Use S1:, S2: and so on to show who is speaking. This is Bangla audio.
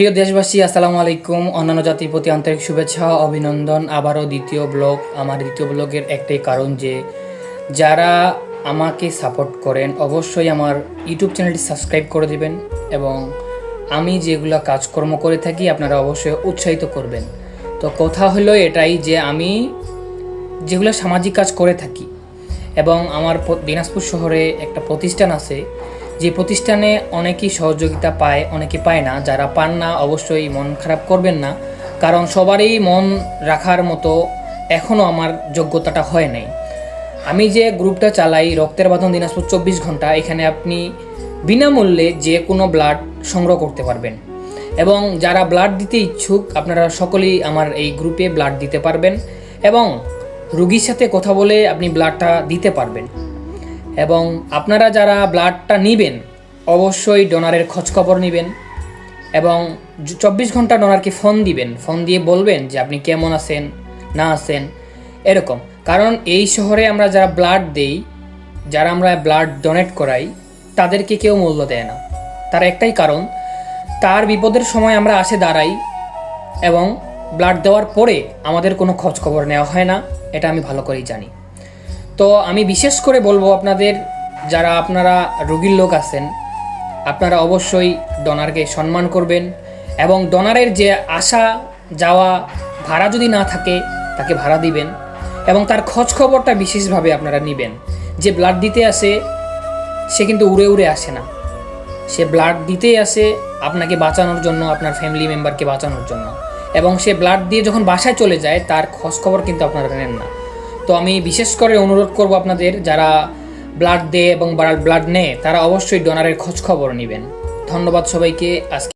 S1: প্রিয় দেশবাসী, আসসালামু আলাইকুম। অন্যান্য জাতির প্রতি আন্তরিক শুভেচ্ছা, অভিনন্দন। আবারও দ্বিতীয় ব্লগ, আমার দ্বিতীয় ব্লগের একটাই কারণ যে, যারা আমাকে সাপোর্ট করেন, অবশ্যই আমার ইউটিউব চ্যানেলটি সাবস্ক্রাইব করে দিবেন এবং আমি যেগুলো কাজকর্ম করে থাকি, আপনারা অবশ্যই উৎসাহিত করবেন। তো কথা হলো এটাই যে, আমি যেগুলো সামাজিক কাজ করে থাকি এবং আমার দিনাজপুর শহরে একটা প্রতিষ্ঠান আছে যে প্রতিষ্ঠানে অনেকেই সহযোগিতা পায়, অনেকে পায় না। যারা পান না, অবশ্যই মন খারাপ করবেন না। কারণ সবারই মন রাখার মতো এখনও আমার যোগ্যতাটা হয় নাই। আমি যে গ্রুপটা চালাই, রক্তের বাঁধন, দিনাজপুর চব্বিশ ঘণ্টা, এখানে আপনি বিনামূল্যে যে কোনো ব্লাড সংগ্রহ করতে পারবেন। এবং যারা ব্লাড দিতে ইচ্ছুক, আপনারা সকলেই আমার এই গ্রুপে ব্লাড দিতে পারবেন এবং রুগীর সাথে কথা বলে আপনি ব্লাডটা দিতে পারবেন। এবং আপনারা যারা ব্লাডটা নেবেন, অবশ্যই ডোনারের খোঁজখবর নেবেন এবং চব্বিশ ঘণ্টা ডোনারকে ফোন দিবেন। ফোন দিয়ে বলবেন যে আপনি কেমন আছেন, না আছেন, এরকম। কারণ এই শহরে আমরা যারা ব্লাড দেই, যারা আমরা ব্লাড ডোনেট করাই, তাদেরকে কেউ মূল্য দেয় না। তার একটাই কারণ, তার বিপদের সময় আমরা আসে দাঁড়াই এবং ব্লাড দেওয়ার পরে আমাদের কোনো খোঁজ খবর নেওয়া হয় না, এটা আমি ভালো করেই জানি। তো আমি বিশেষ করে বলব আপনাদের, যারা আপনারা রোগীর লোক আছেন, আপনারা অবশ্যই ডোনারকে সম্মান করবেন এবং ডোনারের যে আসা যাওয়া ভাড়া যদি না থাকে, তাকে ভাড়া দিবেন এবং তার খোঁজ খবরটা বিশেষভাবে আপনারা নেবেন। যে ব্লাড দিতে আসে, সে কিন্তু উড়ে উড়ে আসে না। সে ব্লাড দিতেই আসে আপনাকে বাঁচানোর জন্য, আপনার ফ্যামিলি মেম্বারকে বাঁচানোর জন্য। এবং সে ব্লাড দিয়ে যখন বাসায় চলে যায়, তার খোঁজ খবর কিন্তু আপনারা নেন না। তো আমি বিশেষ করে অনুরোধ করব আপনাদের যারা ব্লাড দেয় এবং ব্লাড নেয়, তারা অবশ্যই ডোনারের খোঁজ খবর নেবেন। ধন্যবাদ সবাইকে। আজকে